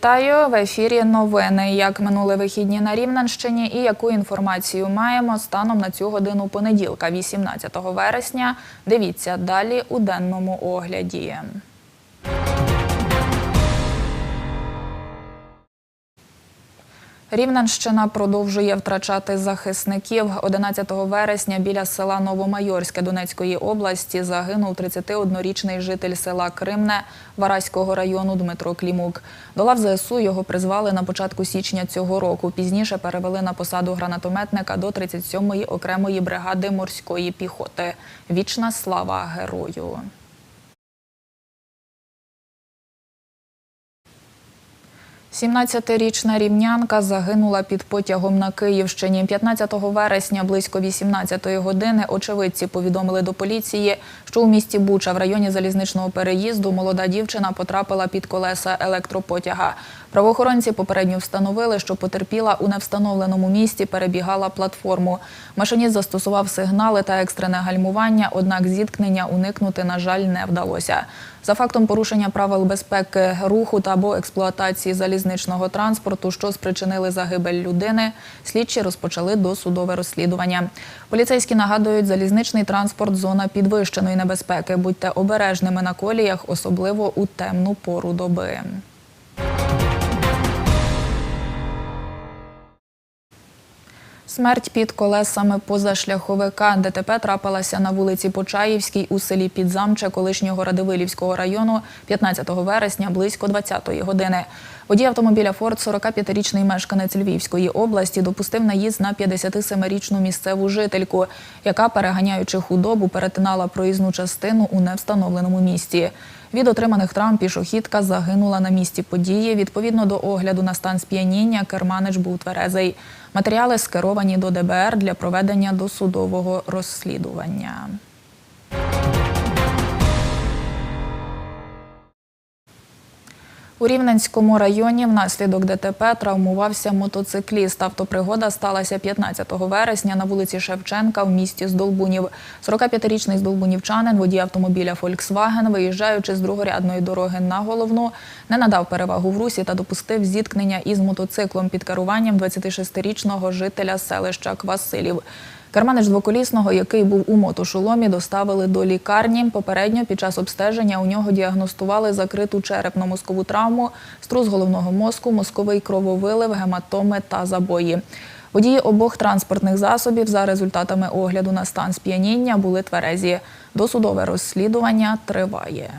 Вітаю в ефірі. Новини. Як минули вихідні на Рівненщині і яку інформацію маємо станом на цю годину понеділка, 18 вересня. Дивіться далі у денному огляді. Рівненщина продовжує втрачати захисників. 11 вересня біля села Новомайорське Донецької області загинув 31-річний житель села Кримне Вараського району Дмитро Клімук. До лав ЗСУ його призвали на початку січня цього року. Пізніше перевели на посаду гранатометника до 37-ї окремої бригади морської піхоти. Вічна слава герою. Сімнадцятирічна рівнянка загинула під потягом на Київщині. 15 вересня близько 18-ї години очевидці повідомили до поліції, що у місті Буча в районі залізничного переїзду молода дівчина потрапила під колеса електропотяга. Правоохоронці попередньо встановили, що потерпіла у невстановленому місті, перебігала платформу. Машиніст застосував сигнали та екстрене гальмування, однак зіткнення уникнути, на жаль, не вдалося. За фактом порушення правил безпеки руху та або експлуатації залізничного транспорту, що спричинили загибель людини, слідчі розпочали досудове розслідування. Поліцейські нагадують, залізничний транспорт – зона підвищеної небезпеки. Будьте обережними на коліях, особливо у темну пору доби. Смерть під колесами позашляховика ДТП трапилася на вулиці Почаївській у селі Підзамче колишнього Радивилівського району 15 вересня близько 20-ї години. Водій автомобіля «Форд» 45-річний мешканець Львівської області допустив наїзд на 57-річну місцеву жительку, яка, переганяючи худобу, перетинала проїзну частину у невстановленому місці. Від отриманих травм пішохідка загинула на місці події. Відповідно до огляду на стан сп'яніння, керманич був тверезий. Матеріали скеровані до ДБР для проведення досудового розслідування. У Рівненському районі внаслідок ДТП травмувався мотоцикліст. Автопригода сталася 15 вересня на вулиці Шевченка в місті Здолбунів. 45-річний здолбунівчанин, водій автомобіля «Фольксваген», виїжджаючи з другорядної дороги на головну, не надав перевагу в русі та допустив зіткнення із мотоциклом під керуванням 26-річного жителя селища Квасилів. Керманич двоколісного, який був у мотошоломі, доставили до лікарні. Попередньо під час обстеження у нього діагностували закриту черепно-мозкову травму, струс головного мозку, мозковий крововилив, гематоми та забої. Водії обох транспортних засобів за результатами огляду на стан сп'яніння були тверезі. Досудове розслідування триває.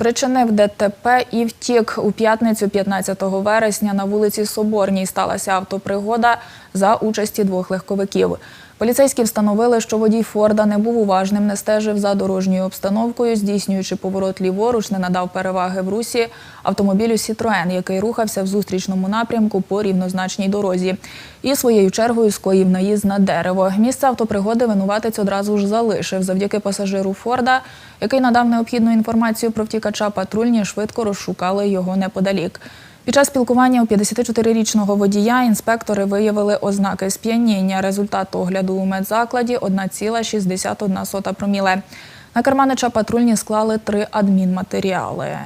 Спричинив ДТП і втік. У п'ятницю 15 вересня на вулиці Соборній сталася автопригода за участі двох легковиків. Поліцейські встановили, що водій Форда не був уважним, не стежив за дорожньою обстановкою, здійснюючи поворот ліворуч, не надав переваги в русі автомобілю Сітроен, який рухався в зустрічному напрямку по рівнозначній дорозі. І своєю чергою скоїв наїзд на дерево. Місце автопригоди винуватець одразу ж залишив. Завдяки пасажиру Форда, який надав необхідну інформацію про втікача, патрульні швидко розшукали його неподалік. Під час спілкування у 54-річного водія інспектори виявили ознаки сп'яніння. Результат огляду у медзакладі 1,61 проміле. На Карманича патрульні склали три адмінматеріали.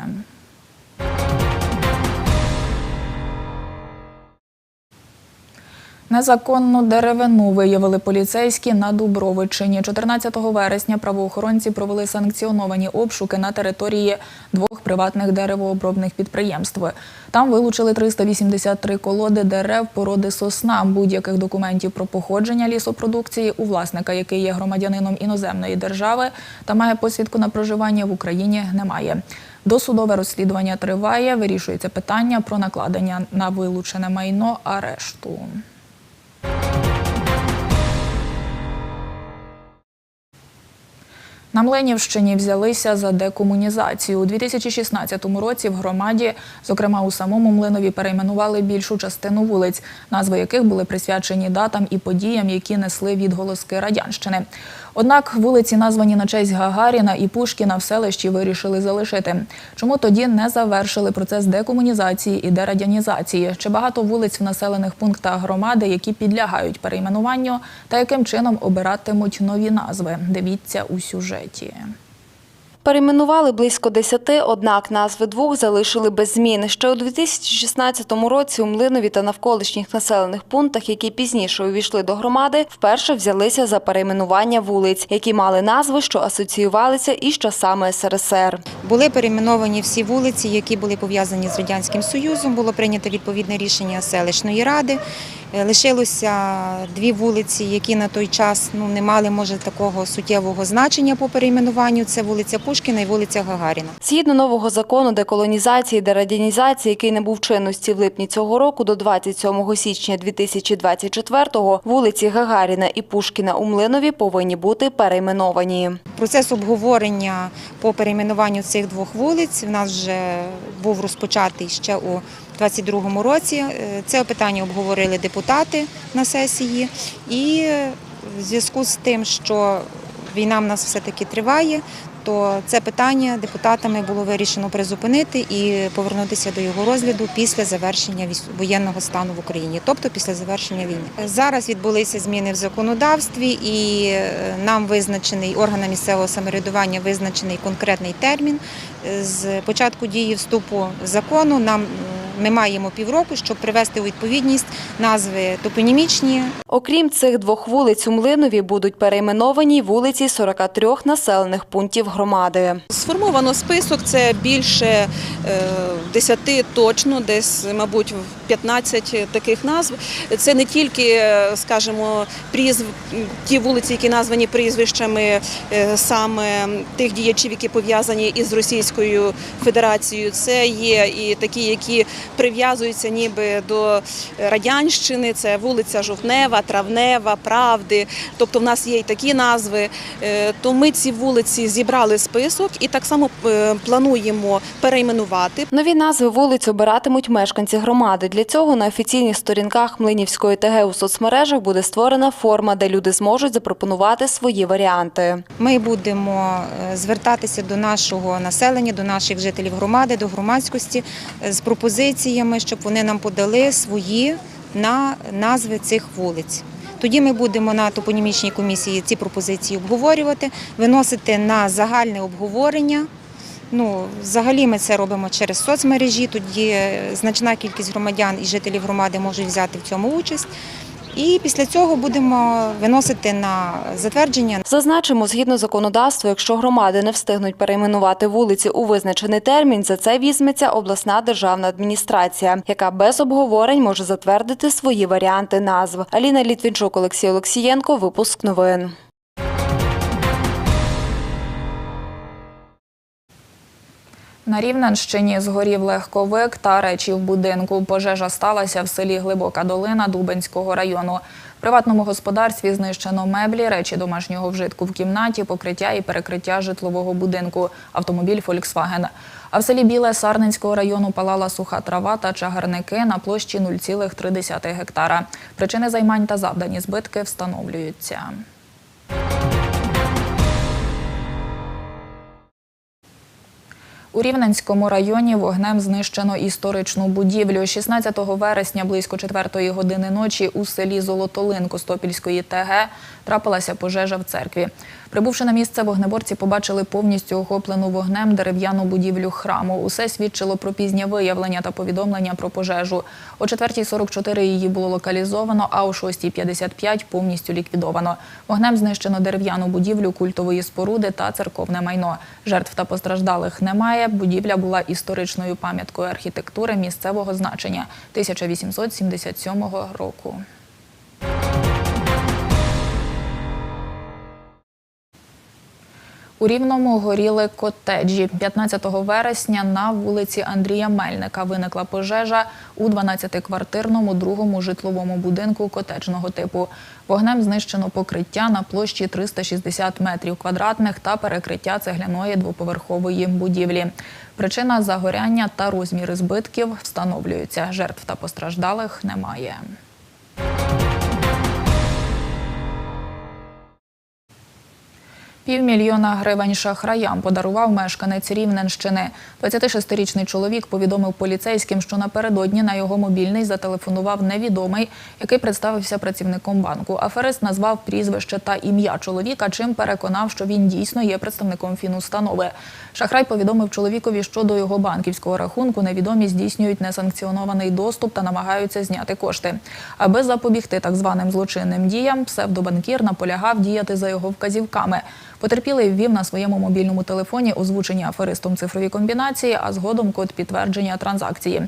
Незаконну деревину виявили поліцейські на Дубровичині. 14 вересня правоохоронці провели санкціоновані обшуки на території двох приватних деревообробних підприємств. Там вилучили 383 колоди дерев породи сосна. Будь-яких документів про походження лісопродукції у власника, який є громадянином іноземної держави та має посвідку на проживання в Україні, немає. Досудове розслідування триває. Вирішується питання про накладення на вилучене майно арешту. На Мленівщині взялися за декомунізацію. У 2016 році в громаді, зокрема у самому Млинові, перейменували більшу частину вулиць, назви яких були присвячені датам і подіям, які несли відголоски радянщини. Однак вулиці, названі на честь Гагаріна і Пушкіна, в селищі вирішили залишити. Чому тоді не завершили процес декомунізації і дерадянізації? Чи багато вулиць в населених пунктах громади, які підлягають перейменуванню, та яким чином обиратимуть нові назви? Дивіться у сюжеті. Перейменували близько десяти, однак назви двох залишили без змін. Ще у 2016 році у Млинові та навколишніх населених пунктах, які пізніше увійшли до громади, вперше взялися за перейменування вулиць, які мали назви, що асоціювалися із часами СРСР. Були перейменовані всі вулиці, які були пов'язані з Радянським Союзом. Було прийнято відповідне рішення селищної ради. Е, Лишилося дві вулиці, які на той час ну, не мали може такого суттєвого значення по перейменуванню. Це вулиця Пушкіна і вулиця Гагаріна. Згідно нового закону деколонізації та радянізації, який набув чинності в липні цього року до 27 січня 2024-го, вулиці Гагаріна і Пушкіна у Млинові повинні бути перейменовані. Процес обговорення по перейменуванню цих двох вулиць в нас вже був розпочатий ще у 2022 році. Е, Це питання обговорили депутати на сесії, і в зв'язку з тим, що війна в нас все-таки триває, то це питання депутатами було вирішено призупинити і повернутися до його розгляду після завершення воєнного стану в Україні, тобто після завершення війни. Зараз відбулися зміни в законодавстві, і е, нам визначений органам місцевого самоврядування визначений конкретний термін. Е, З початку дії вступу закону нам ми маємо півроку, щоб привести у відповідність назви топонімічні, Окрім цих двох вулиць у Млинові будуть перейменовані вулиці 43 населених пунктів громади. Сформовано список, це більше е, 10 точно, десь, мабуть, в 15 таких назв. Це не тільки, е, скажімо, прізв, ті вулиці, які названі прізвищами е, саме тих діячів, які пов'язані із Російською Федерацією. Це є і такі, які прив'язуються ніби до радянщини. Це вулиця Жовтнева, Травнева, Правди. Тобто в нас є і такі назви. Е, То ми ці вулиці зібрали список і так само е, плануємо перейменувати. Нові назви вулиць обиратимуть мешканці громади. Для цього на офіційних сторінках Млинівської ТГ у соцмережах буде створена форма, де люди зможуть запропонувати свої варіанти. Ми будемо е, звертатися до нашого населення, до наших жителів громади, до громадськості з пропозиціями, щоб вони нам подали свої на назви цих вулиць. Тоді ми будемо на топонімічній комісії ці пропозиції обговорювати, виносити на загальне обговорення. Ну, взагалі ми це робимо через соцмережі. Тоді е, значна кількість громадян і жителів громади можуть взяти в цьому участь. І після цього будемо виносити на затвердження Зазначимо, згідно законодавства, якщо громади не встигнуть перейменувати вулиці у визначений термін, за це візьметься обласна державна адміністрація, яка без обговорень може затвердити свої варіанти назв. Аліна Літвінчук, Олексій Олексієнко, випуск новин. На Рівненщині згорів легковик та речі в будинку. Пожежа сталася в селі Глибока Долина Дубенського району. В приватному господарстві знищено меблі, речі домашнього вжитку в кімнаті, покриття і перекриття житлового будинку, автомобіль «Фольксваген». А в селі Біле Сарненського району палала суха трава та чагарники на площі 0,3 гектара. Причини займань та завдані збитки встановлюються. У Рівненському районі вогнем знищено історичну будівлю. 16 вересня близько 4 години ночі у селі Золотолин Костопільської ТГ трапилася пожежа в церкві. Прибувши на місце, вогнеборці побачили повністю охоплену вогнем дерев'яну будівлю храму. Усе свідчило про пізнє виявлення та повідомлення про пожежу. О 4.44 її було локалізовано, а о 6.55 повністю ліквідовано. Вогнем знищено дерев'яну будівлю культової споруди та церковне майно. Жертв та постраждалих немає. Будівля була історичною пам'яткою архітектури місцевого значення 1877 року. У Рівному горіли котеджі. 15 вересня на вулиці Андрія Мельника виникла пожежа у 12-квартирному другому житловому будинку котеджного типу. Вогнем знищено покриття на площі 360 метрів квадратних та перекриття цегляної двоповерхової будівлі. Причина загоряння та розміри збитків встановлюються. Жертв та постраждалих немає. Півмільйона гривень шахраям подарував мешканець Рівненщини. 26-річний чоловік повідомив поліцейським, що напередодні на його мобільний зателефонував невідомий, який представився працівником банку. Аферист назвав прізвище та ім'я чоловіка, чим переконав, що він дійсно є представником фінустанови. Шахрай повідомив чоловікові, що до його банківського рахунку невідомі здійснюють несанкціонований доступ та намагаються зняти кошти. Аби запобігти так званим злочинним діям, псевдобанкір наполягав діяти за його вказівками. Потерпілий ввів на своєму мобільному телефоні озвучені аферистом цифрові комбінації, а згодом код підтвердження транзакції.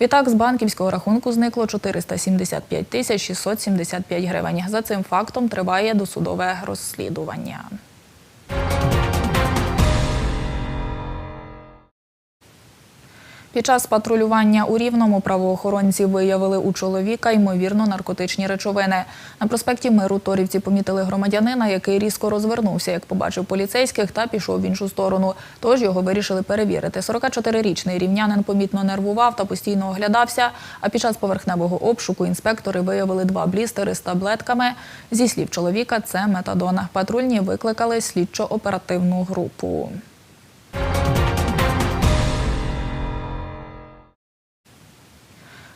Відтак з банківського рахунку зникло 475 тисяч 675 гривень. За цим фактом триває досудове розслідування. Під час патрулювання у Рівному правоохоронці виявили у чоловіка ймовірно наркотичні речовини. На проспекті Миру Торівці помітили громадянина, який різко розвернувся, як побачив поліцейських, та пішов в іншу сторону. Тож його вирішили перевірити. 44-річний рівнянин помітно нервував та постійно оглядався. А під час поверхневого обшуку інспектори виявили два блістери з таблетками. Зі слів чоловіка, це метадон. Патрульні викликали слідчо-оперативну групу.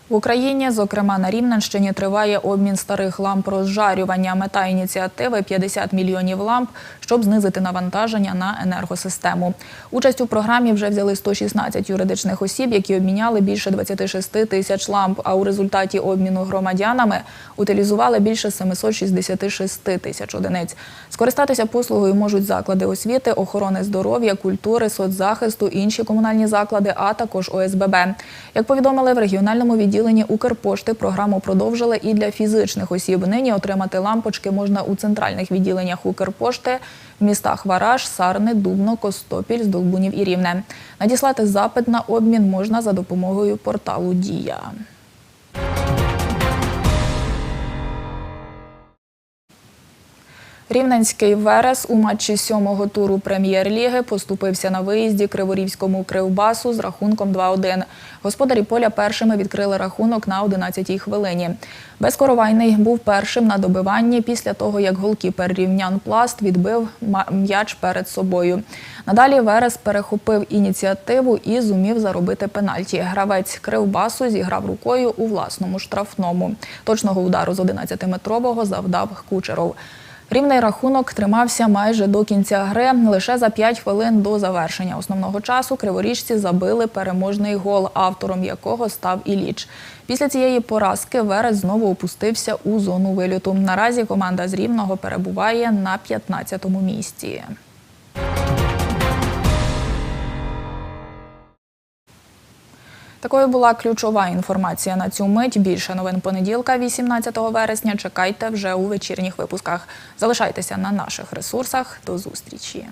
В Україні, зокрема на Рівненщині, триває обмін старих ламп розжарювання. Мета ініціативи 50 мільйонів ламп, щоб знизити навантаження на енергосистему. Участь у програмі вже взяли 116 юридичних осіб, які обміняли більше 26 тисяч ламп. А у результаті обміну громадянами утилізували більше 766 тисяч одиниць. Скористатися послугою можуть заклади освіти, охорони здоров'я, культури, соцзахисту, інші комунальні заклади, а також ОСББ. Як повідомили в регіональному відділенні Укрпошти, програму продовжили і для фізичних осіб. Нині отримати лампочки можна у центральних відділеннях Укрпошти в містах Вараж, Сарни, Дубно, Костопіль, Здолбунів і Рівне. Надіслати запит на обмін можна за допомогою порталу Дія. Рівненський Верес у матчі сьомого туру прем'єр-ліги поступився на виїзді Криворівському Кривбасу з рахунком 2-1. Господарі поля першими відкрили рахунок на 11-й хвилині. Безкоровайний був першим на добиванні після того, як голкіпер рівнян Пласт відбив м'яч перед собою. Надалі Верес перехопив ініціативу і зумів заробити пенальті. Гравець Кривбасу зіграв рукою у власному штрафному. Точного удару з 11-метрового завдав Кучеров. Рівний рахунок тримався майже до кінця гри. Лише за 5 хвилин до завершення основного часу криворіжці забили переможний гол, автором якого став Іліч. Після цієї поразки Верес знову опустився у зону виліту. Наразі команда з Рівного перебуває на 15-му місці. Такою була ключова інформація на цю мить. Більше новин понеділка, 18 вересня. Чекайте вже у вечірніх випусках. Залишайтеся на наших ресурсах. До зустрічі.